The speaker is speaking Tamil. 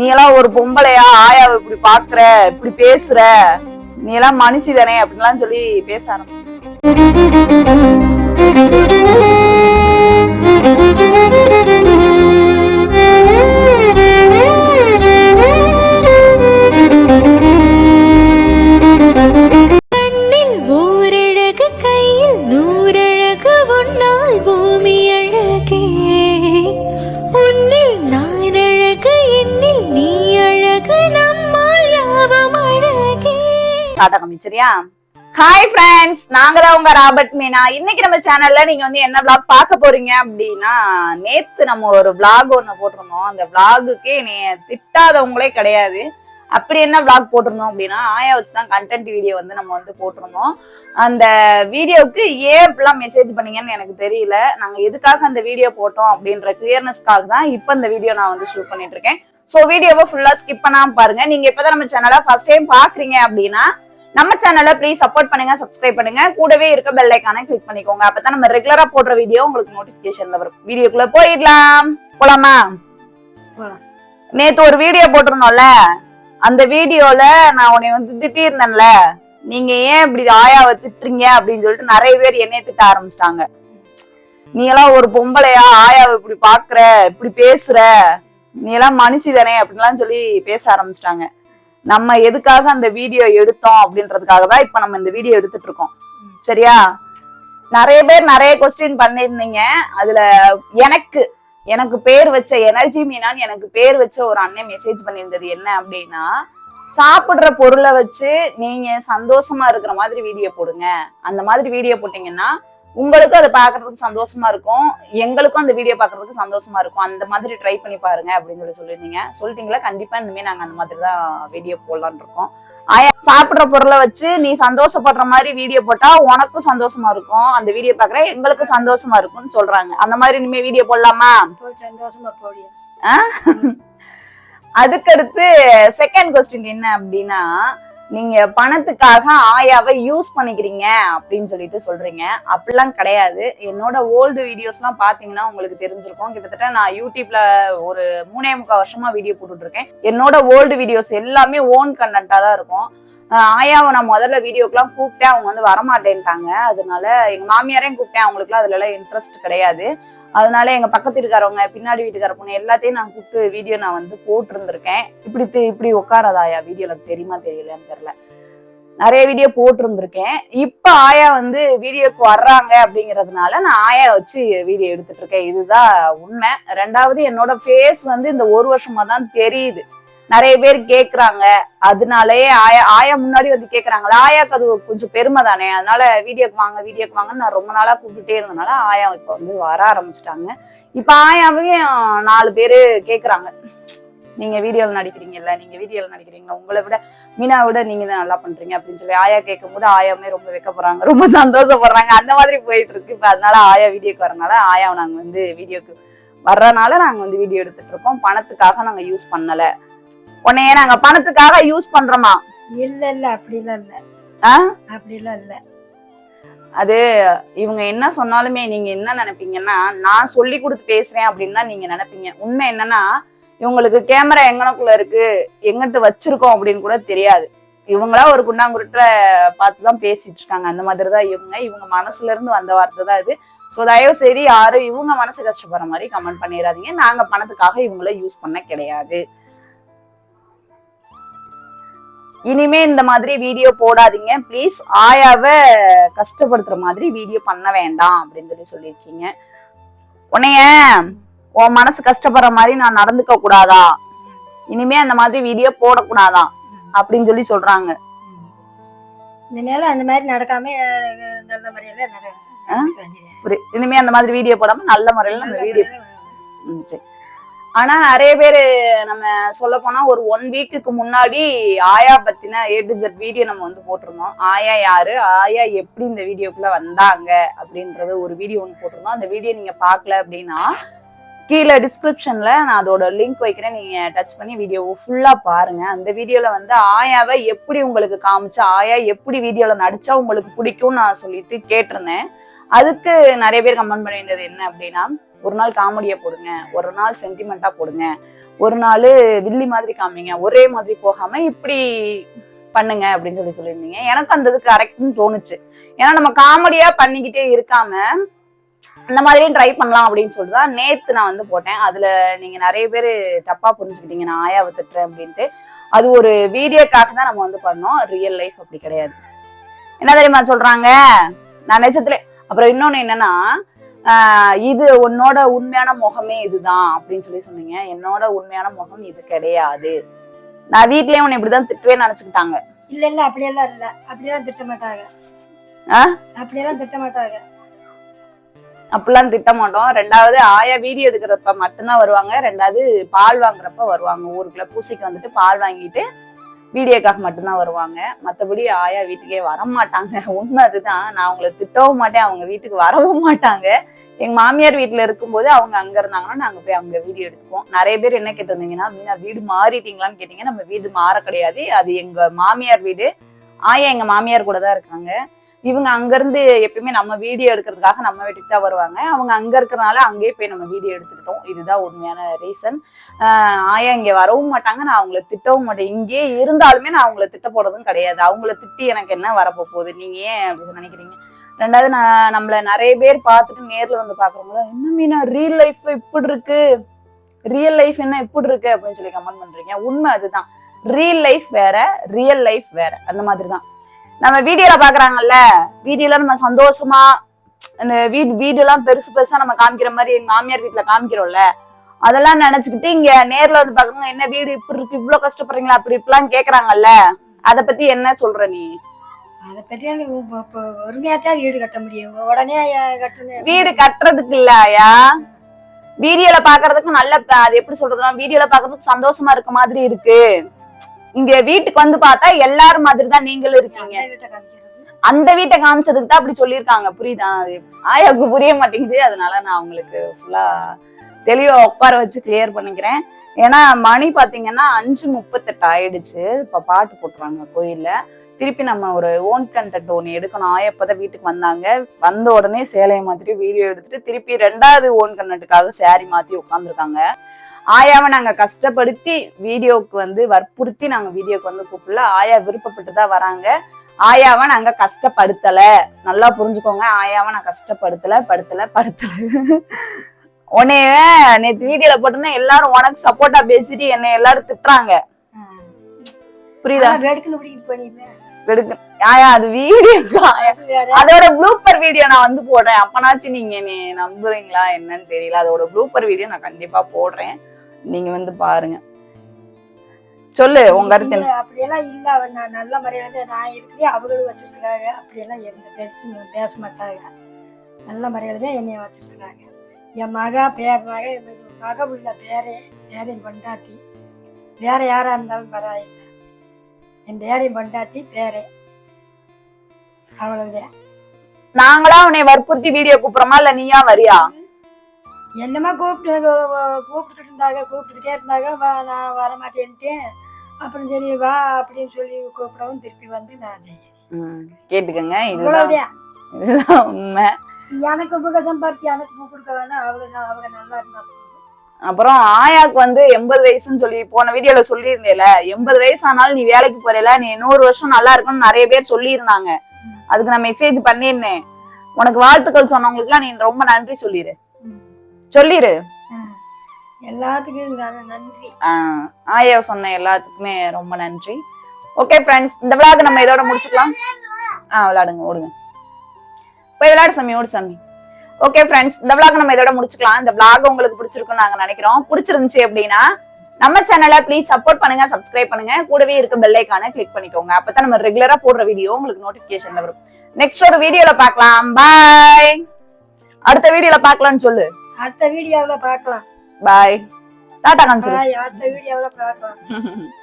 நீ எல்லாம் ஒரு பொம்பளையா ஆயாவை இப்படி பாக்குற இப்படி பேசுற நீ எல்லாம் மனுஷி தானே அப்படின்லாம் சொல்லி பேச ஆரம்பிச்சு. சரியா ஹாய் ஃப்ரெண்ட்ஸ் நாங்க தான் உங்க ராபர்ட் மீனா. இன்னைக்கு நம்ம சேனல்ல நீங்க வந்து என்ன vlog பார்க்க போறீங்க அப்படின்னா நேத்து நம்ம ஒரு vlog ஒண்ணு போட்டிருந்தோம். அந்த vlogக்கு என்னைய திட்டாதவங்களே கிடையாது. அப்படி என்ன vlog போட்டிருந்தோம் அப்படின்னா ஆயா வச்சு தான் கண்டென்ட் வீடியோ வந்து நம்ம வந்து போட்டிருந்தோம். அந்த வீடியோவுக்கு ஏன் இப்படிலாம் மெசேஜ் பண்ணீங்கன்னு எனக்கு தெரியல. நாங்க எதுக்காக அந்த வீடியோ போட்டோம் அப்படின்ற கிளியர்னஸ்க்காக தான் இப்போ இந்த வீடியோ நான் வந்து ஷூட் பண்ணிட்டு இருக்கேன். ஸோ வீடியோவை ஃபுல்லா ஸ்கிப் பண்ணாமல் பாருங்க. நீங்க இப்பதான் நம்ம சேனலை ஃபர்ஸ்ட் டைம் பாக்குறீங்க அப்படின்னா நம்ம சேனலை ப்ளீஸ் சப்போர்ட் பண்ணுங்க சப்ஸ்கிரைப் பண்ணுங்க. கூடவே இருக்க பெல் ஐக்கானை கிளிக் பண்ணிக்கோங்க. அப்பதான் நம்ம ரெகுலரா போடுற வீடியோ உங்களுக்கு நோட்டிபிகேஷன்ல வரும். வீடியோக்குள்ள போயிடலாம். போலாமா. நேத்து ஒரு வீடியோ போட்டிருந்தோம்ல? அந்த வீடியோல நான் உன்னை வந்து திட்டிருந்தேன்ல நீங்க ஏன் இப்படி ஆயாவை திட்டுறீங்க அப்படின்னு சொல்லிட்டு நிறைய பேர் என்னைய திட்ட ஆரம்பிச்சிட்டாங்க. நீ எல்லாம் ஒரு பொம்பளையா? ஆயாவை இப்படி பாக்குற இப்படி பேசுற? நீ எல்லாம் மனுஷி தானே? அப்படின்லாம் சொல்லி பேச ஆரம்பிச்சிட்டாங்க. நம்ம எதுக்காக அந்த வீடியோ எடுத்தோம் அப்படின்றதுக்காக தான் இப்ப நம்ம இந்த வீடியோ எடுத்துட்டு இருக்கோம். சரியா? நிறைய பேர் நிறைய கொஸ்டின் பண்ணிருந்தீங்க அதுல எனக்கு எனக்கு பேர் வச்ச எனர்ஜி மீனான்னு எனக்கு பேர் வச்ச ஒரு அண்ணன் மெசேஜ் பண்ணியிருந்தது என்ன அப்படின்னா சாப்பிடுற பொருளை வச்சு நீங்க சந்தோஷமா இருக்கிற மாதிரி வீடியோ போடுங்க. அந்த மாதிரி வீடியோ போட்டீங்கன்னா உங்களுக்கும் அதை பாக்குறதுக்கு சந்தோஷமா இருக்கும். எங்களுக்கும் அந்த வீடியோ பாக்குறதுக்கு சந்தோஷமா இருக்கும். அந்த மாதிரி ட்ரை பண்ணி பாருங்க அப்படின்னு சொல்லி சொல்லியிருந்தீங்க. சொல்லிட்டீங்களா? கண்டிப்பா இனிமே நாங்க அந்த மாதிரி தான் வீடியோ போடலான் இருக்கோம். ஆயா சாப்பிடுற பொருளை வச்சு நீ சந்தோஷப்படுற மாதிரி வீடியோ போட்டா உனக்கும் சந்தோஷமா இருக்கும். அந்த வீடியோ பாக்குற எங்களுக்கும் சந்தோஷமா இருக்கும்னு சொல்றாங்க. அந்த மாதிரி இனிமே வீடியோ போடலாமா? அதுக்கடுத்து செகண்ட் கொஸ்டின் என்ன அப்படின்னா நீங்க பணத்துக்காக ஆயாவை யூஸ் பண்ணிக்கிறீங்க அப்படின்னு சொல்லிட்டு சொல்றீங்க. அப்படிலாம் கிடையாது. என்னோட ஓல்டு வீடியோஸ்லாம் பாத்தீங்கன்னா உங்களுக்கு தெரிஞ்சிருக்கும். கிட்டத்தட்ட நான் யூடியூப்ல ஒரு மூணே முக்கால் வருஷமா வீடியோ போட்டுட்டு இருக்கேன். என்னோட ஓல்டு வீடியோஸ் எல்லாமே ஓன் கண்டென்ட்டா தான் இருக்கும். ஆயாவை நான் முதல்ல வீடியோக்கெல்லாம் கூப்பிட்டேன். அவங்க வந்து வரமாட்டேன்ட்டாங்க. அதனால எங்க மாமியாரையும் கூப்பிட்டேன். அவங்களுக்குலாம் அதுல எல்லாம் இன்ட்ரெஸ்ட் கிடையாது. அதனால எங்க பக்கத்து வீட்டுக்காரவங்க பின்னாடி வீட்டுக்கார பொண்ணு எல்லாத்தையும் நான் கூப்பிட்டு வீடியோ நான் வந்து போட்டிருந்திருக்கேன். இப்படி தி- இப்படி உட்காராதாயா வீடியோ எனக்கு தெரியுமா தெரியலன்னு தெரியல. நிறைய வீடியோ போட்டிருந்திருக்கேன். இப்ப ஆயா வந்து வீடியோக்கு வர்றாங்க அப்படிங்கறதுனால நான் ஆயா வச்சு வீடியோ எடுத்துட்டு இருக்கேன். இதுதான் உண்மை. ரெண்டாவது என்னோட ஃபேஸ் வந்து இந்த ஒரு வருஷமா தான் தெரியுது. நிறைய பேர் கேக்குறாங்க. அதனாலயே ஆயா ஆயா முன்னாடி வந்து கேக்குறாங்களா. ஆயாக்கு அது கொஞ்சம் பெருமை தானே. அதனால வீடியோக்கு வாங்க வீடியோக்கு வாங்கன்னு நான் ரொம்ப நாளா கூப்பிட்டுட்டே இருந்தனால ஆயா இப்ப வந்து வர ஆரம்பிச்சிட்டாங்க. இப்ப ஆயாவையும் நாலு பேரு கேக்குறாங்க. நீங்க வீடியோல நடிக்கிறீங்கல்ல நீங்க வீடியோல நடிக்கிறீங்க உங்களை விட மீனா விட நீங்க தான் நல்லா பண்றீங்க அப்படின்னு சொல்லி ஆயா கேட்கும் போது ஆயாவுமே ரொம்ப வைக்கப்படுறாங்க ரொம்ப சந்தோஷப்படுறாங்க. அந்த மாதிரி போயிட்டு இருக்கு. இப்ப அதனால ஆயா வீடியோக்கு வரனால ஆயாவை நாங்க வந்து வீடியோக்கு வர்றனால நாங்க வந்து வீடியோ எடுத்துட்டு இருக்கோம். பணத்துக்காக நாங்க யூஸ் பண்ணல. உன்னைய நாங்க பணத்துக்காக யூஸ் பண்றோமா? இல்ல இல்ல அப்படிலாம் இல்ல. ஆ? அப்படிலாம் இல்ல. அது இவங்க என்ன சொன்னாலுமே நீங்க என்ன நினைப்பீங்கன்னா நான் சொல்லி கொடுத்து பேசுறேன் அப்படின்னு தான் நீங்க நினைப்பீங்க. உண்மை என்னன்னா இவங்களுக்கு கேமரா எங்கனக்குள்ள இருக்கு எங்கிட்ட வச்சிருக்கோம் அப்படின்னு கூட தெரியாது. இவங்களா ஒரு குண்டாங்குருட்ட பார்த்து தான் பேசிட்டு இருக்காங்க அந்த மாதிரி தான் இவங்க இவங்க மனசுல இருந்து வந்த வார்த்தை தான் இது. ஸோ தயவு செய்து யாரும் இவங்க மனசு கஷ்டப்படுற மாதிரி கமெண்ட் பண்ணிடாதீங்க. நாங்க பணத்துக்காக இவங்கள யூஸ் பண்ண கிடையாது. இனிமே இந்த மாதிரி வீடியோ போடாதீங்க. ப்ளீஸ் ஆயாவை கஷ்டப்படுத்துற மாதிரி வீடியோ பண்ண வேண்டாம் அப்படின்னு சொல்லி சொல்லியிருக்கீங்க. உன்னைய உன் மனசு கஷ்டப்படுற மாதிரி நான் நடந்துக்க கூடாதா? இனிமே அந்த மாதிரி வீடியோ போடக்கூடாதா? அப்படின்னு சொல்லி சொல்றாங்க. இனிமேல அந்த மாதிரி நடக்காம நல்ல முறையில இனிமே அந்த மாதிரி வீடியோ போடாம நல்ல முறையில் நம்ம வீடியோ சரி. ஆனா நிறைய பேர் நம்ம சொல்ல போனா ஒரு ஒன் வீக்குக்கு முன்னாடி ஆயா பத்தின ஏ டு ஜெட் வீடியோ நம்ம வந்து போட்டிருந்தோம். ஆயா யாரு? ஆயா எப்படி இந்த வீடியோக்குள்ள வந்தாங்க? அப்படின்றது ஒரு வீடியோ ஒன்று போட்டிருந்தோம். அந்த வீடியோ நீங்க பார்க்கல அப்படின்னா கீழே டிஸ்கிரிப்ஷன்ல நான் அதோட லிங்க் வைக்கிறேன். நீங்க டச் பண்ணி வீடியோவை ஃபுல்லா பாருங்க. அந்த வீடியோல வந்து ஆயாவை எப்படி உங்களுக்கு காமிச்சா ஆயா எப்படி வீடியோல நடிச்சா உங்களுக்கு பிடிக்கும்னு நான் சொல்லிட்டு கேட்டிருந்தேன். அதுக்கு நிறைய பேர் கமெண்ட் பண்ணியிருந்தது என்ன அப்படின்னா ஒரு நாள் காமெடியா போடுங்க ஒரு நாள் சென்டிமெண்டா போடுங்க ஒரு நாள் வில்லி மாதிரி காமிங்க ஒரே மாதிரி போகாம இப்படி பண்ணுங்க அப்படின்னு சொல்லி சொல்லியிருந்தீங்க. எனக்கு அந்த இது கரெக்ட்னு தோணுச்சு. ஏன்னா நம்ம காமெடியா பண்ணிக்கிட்டே இருக்காம அந்த மாதிரியும் ட்ரை பண்ணலாம் அப்படின்னு சொல்லிட்டு தான் நேத்து நான் வந்து போட்டேன். அதுல நீங்க நிறைய பேர் தப்பா புரிஞ்சுக்கிட்டீங்க நான் ஆயாவை திட்டுறேன் அப்படின்ட்டு. அது ஒரு வீடியோக்காக தான் நம்ம வந்து பண்ணோம். ரியல் லைஃப் அப்படி கிடையாது. என்ன தெரியுமா சொல்றாங்க? நான் நிஜத்துல அப்புறம் இன்னொன்னு என்னன்னா இது உன்னோட உண்மையான முகமே இதுதான் அப்படின்னு சொல்லி சொன்னீங்க. என்னோட உண்மையான முகம் இது கிடையாது. நான் வீட்லயே உன்னை இப்படிதான் திட்டுவேன்னு நினைச்சுக்கிட்டாங்க. இல்ல இல்ல அப்படியெல்லாம் இல்ல. அப்படியெல்லாம் திட்ட மாட்டாங்க? அப்படியெல்லாம் திட்ட மாட்டாங்க. அப்படிலாம் திட்ட மாட்டோம். ரெண்டாவது ஆயா வீடியோ எடுக்கிறப்ப மட்டும்தான் வருவாங்க. ரெண்டாவது பால் வாங்குறப்ப வருவாங்க. ஊருக்குள்ள பூசைக்கு வந்துட்டு பால் வாங்கிட்டு வீடியோக்காக மட்டும்தான் வருவாங்க. மற்றபடி ஆயா வீட்டுக்கே வர மாட்டாங்க உண்மை அதுதான். நான் அவங்கள திட்டவும் மாட்டேன். அவங்க வீட்டுக்கு வரவும் மாட்டாங்க. எங்க மாமியார் வீட்டுல இருக்கும்போது அவங்க அங்க இருந்தாங்கன்னா நாங்க போய் அவங்க வீடியோ எடுத்துப்போம். நிறைய பேர் என்ன கேட்டிருந்தீங்கன்னா மீனா வீடு மாறிட்டீங்களான்னு கேட்டீங்க. நம்ம வீடு மாற கிடையாது. அது எங்க மாமியார் வீடு. ஆயா எங்க மாமியார் கூட தான் இருக்காங்க. இவங்க அங்கேருந்து எப்பயுமே நம்ம வீடியோ எடுக்கிறதுக்காக நம்ம வீட்டுக்கு தான் வருவாங்க. அவங்க அங்க இருக்கிறனால அங்கேயே போய் நம்ம வீடியோ எடுத்துக்கிட்டோம். இதுதான் உண்மையான ரீசன் ஆயா இங்கே வரவும் மாட்டாங்க. நான் அவங்கள திட்டவும் மாட்டேன். இங்கேயே இருந்தாலுமே நான் அவங்கள திட்ட போகிறதும் கிடையாது. அவங்கள திட்டி எனக்கு என்ன வரப்போ போகுது நீங்க ஏன் அப்படின்னு நினைக்கிறீங்க? ரெண்டாவது நான் நம்மள நிறைய பேர் பார்த்துட்டு நேரில் வந்து பார்க்குறவங்கள என்ன மீனா ரியல் லைஃப் இப்படி இருக்கு? ரியல் லைஃப் என்ன இப்படி இருக்கு? அப்படின்னு சொல்லி கமெண்ட் பண்ணுறீங்க உண்மை அதுதான். ரியல் லைஃப் வேற ரியல் லைஃப் வேற. அந்த மாதிரி தான் நம்ம வீடியோல பாக்குறாங்கல்ல வீடியோல நம்ம சந்தோஷமா அந்த வீடு வீடெல்லாம் பெருசு பெருசா நம்ம காமிக்கிற மாதிரி எங்க மாமியார் வீட்டுல காமிக்கிறோம்ல அதெல்லாம் நினைச்சுக்கிட்டு இங்க நேர்ல வந்து பாக்குறவங்க என்ன வீடு இப்படி இருக்கு இவ்வளவு கஷ்டப்படுறீங்களா அப்படி இப்படிலாம் கேக்குறாங்கல்ல அத பத்தி என்ன சொல்ற நீ? அதை பத்தி ஒருமையாத்தான் வீடு கட்ட முடியும் உடனே கட்டணும். வீடு கட்டுறதுக்கு இல்ல ஐயா. வீடியோல பாக்குறதுக்கு நல்ல அது எப்படி சொல்றதுன்னா வீடியோல பாக்குறதுக்கு சந்தோஷமா இருக்க மாதிரி இருக்கு. இங்க வீட்டுக்கு வந்து பார்த்தா எல்லாரும் மாதிரி தான் நீங்களும் இருக்கீங்க. அந்த வீட்டை காமிச்சதுக்கு தான் அப்படி சொல்லியிருக்காங்க. புரியுதா? ஆயாவுக்கு புரிய மாட்டேங்குது. அதனால நான் அவங்களுக்கு ஃபுல்லா தெளிவா உட்கார வச்சு கிளியர் பண்ணிக்கிறேன். ஏன்னா மணி பாத்தீங்கன்னா அஞ்சு முப்பத்தெட்டு ஆயிடுச்சு. இப்ப பாட்டு போட்டுறாங்க கோயில்ல. திருப்பி நம்ம ஒரு ஓன் கண்டென்ட் ஒன்று எடுக்கணும். ஆயா இப்பதான் வீட்டுக்கு வந்தாங்க. வந்த உடனே சேலையை மாத்திட்டு வீடியோ எடுத்துட்டு திருப்பி ரெண்டாவது ஓன் கண்டென்ட்டுக்காக saree மாத்தி உட்காந்துருக்காங்க ஆயாவை நாங்க கஷ்டப்படுத்தி வீடியோக்கு வந்து வற்புறுத்தி நாங்க வீடியோக்கு வந்து கூப்பிடல. ஆயா விருப்பப்பட்டு தான் வராங்க. ஆயாவை நாங்க கஷ்டப்படுத்தல. நல்லா புரிஞ்சுக்கோங்க. ஆயாவை நான் கஷ்டப்படுத்தல படுத்தல படுத்தல. உன்னைய நேத்து வீடியோல போட்டோன்னா எல்லாரும் உனக்கு சப்போர்ட்டா பேசிட்டு என்னை எல்லாரும் திட்டுறாங்க. புரியுதா? ஆயா அது வீடியோ அதோட ப்ளூப்பர் வீடியோ நான் வந்து போடுறேன். அப்பனாச்சும் நீங்க நீ நம்புறீங்களா? என்னன்னு தெரியல. அதோட ப்ளூப்பர் வீடியோ நான் கண்டிப்பா போடுறேன். நீங்க வந்து பாருங்க. சொல்லு உங்க கருத்து என்ன? அப்படியெல்லாம் இல்ல அவன் நான் நல்ல வந்து நான் இருக்கிறே அவங்களும் வச்சிருக்கிறாங்க. அப்படியெல்லாம் எந்த பேச்சு பேச மாட்டாங்க. நல்ல முறையில தான் என்னைய வச்சிருக்கிறாங்க. என் மகா பேர் மக மக உள்ள பேரே பேரையும் பொண்டாட்டி. வேற யாரா இருந்தாலும் பரவாயில்லை. என் பேரையும் பொண்டாட்டி பேரே. அவ்வளவுதான். நாங்களா உன்னை வற்புறுத்தி வீடியோ கூப்பிடுறோமா? இல்ல நீயா வரியா? என்னமா கூப்பிட்டு கூப்பிட்டுட்டு இருந்தாங்க கூப்பிட்டுக்கிட்டே இருந்தாங்க வா நான் வர மாட்டேன்ட்டு அப்புறம் சரி வா அப்படின்னு சொல்லி கூப்பிடவும் திருப்பி வந்து நான் செய்யறேன். கேட்டுக்கங்க இதுதான் உண்மை எனக்கு உபக சம்பாரிச்சு எனக்கு பூ கொடுக்க வேணாம் அவங்க தான் அவங்க நல்லா இருந்தா. அப்புறம் ஆயாக்கு வந்து எண்பது வயசுன்னு சொல்லி போன வீடியோல சொல்லியிருந்தேல எண்பது வயசு ஆனாலும் நீ வேலைக்கு போறேல நீ நூறு வருஷம் நல்லா இருக்கும்னு நிறைய பேர் சொல்லியிருந்தாங்க அதுக்கு நான் மெசேஜ் பண்ணியிருந்தேன் உனக்கு வாழ்த்துக்கள் சொன்னவங்களுக்குலாம் நீ ரொம்ப நன்றி சொல்லிரு ம். சொல்லிரு. எல்லாத்துக்கும் நன்றி. ஆயா சொன்ன எல்லாத்துக்குமே ரொம்ப நன்றி. ஓகே ஃப்ரெண்ட்ஸ் இந்த விளையாட்டு நம்ம இதோட முடிச்சுக்கலாம். ஆ விளையாடுங்க ஓடுங்க. போய் விளையாடு சாமி ஓடு சாமி. ஓகே ஃப்ரெண்ட்ஸ் இந்த விளாக் நம்ம இதோட முடிச்சுக்கலாம். இந்த விளாக் உங்களுக்கு பிடிச்சிருக்குன்னு நாங்க நினைக்கிறோம். பிடிச்சிருந்துச்சு அப்படின்னா நம்ம சேனலை ப்ளீஸ் சப்போர்ட் பண்ணுங்க சப்ஸ்கிரைப் பண்ணுங்க. கூடவே இருக்க பெல் ஐக்கான கிளிக் பண்ணிக்கோங்க. அப்பதான் நம்ம ரெகுலரா போடுற வீடியோ உங்களுக்கு நோட்டிபிகேஷன்ல வரும். நெக்ஸ்ட் ஒரு வீடியோல பார்க்கலாம். பாய் அடுத்த வீடியோல பார்க்கலாம்னு சொல்லு. அடுத்த வீடியோவில் பார்க்கலாம். பாய் டாடா காமிச்சிரு. பாய் அடுத்த வீடியோவில் பார்க்கலாம்.